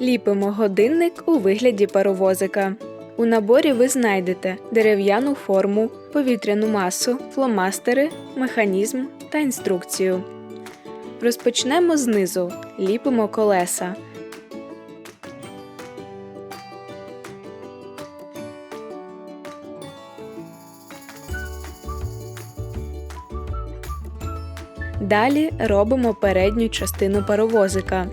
Ліпимо годинник у вигляді паровозика. У наборі ви знайдете дерев'яну форму, повітряну масу, фломастери, механізм та інструкцію. Розпочнемо знизу. Ліпимо колеса. Далі робимо передню частину паровозика.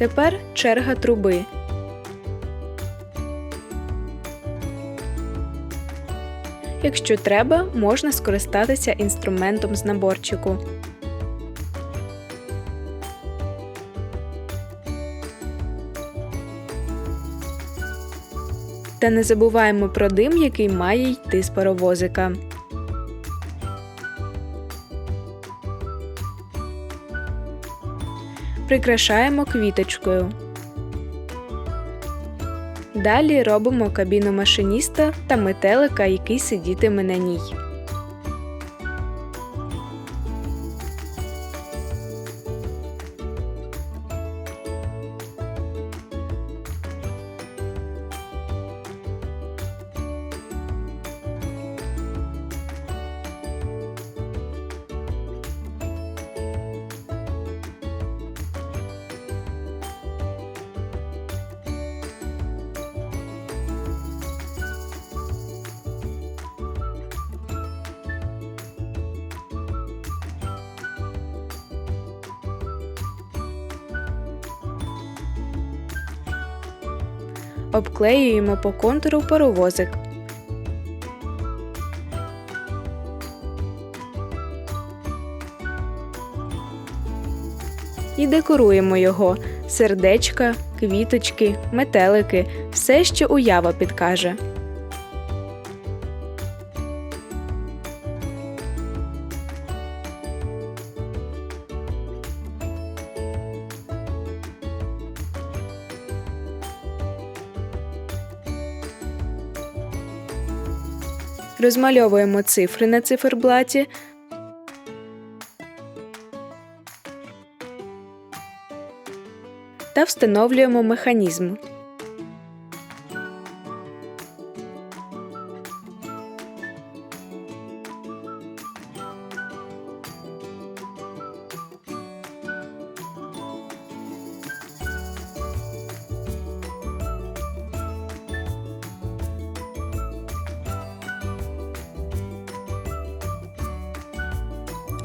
Тепер черга труби. Якщо треба, можна скористатися інструментом з наборчику. Та не забуваємо про дим, який має йти з паровозика. Прикрашаємо квіточкою. Далі робимо кабіну машиніста та метелика, який сидітиме на ній. Обклеюємо по контуру паровозик. І декоруємо його сердечка, квіточки, метелики, все, що уява підкаже. Розмальовуємо цифри на циферблаті. Та встановлюємо механізм.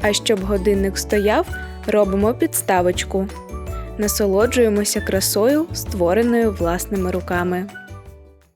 А щоб годинник стояв, робимо підставочку. Насолоджуємося красою, створеною власними руками.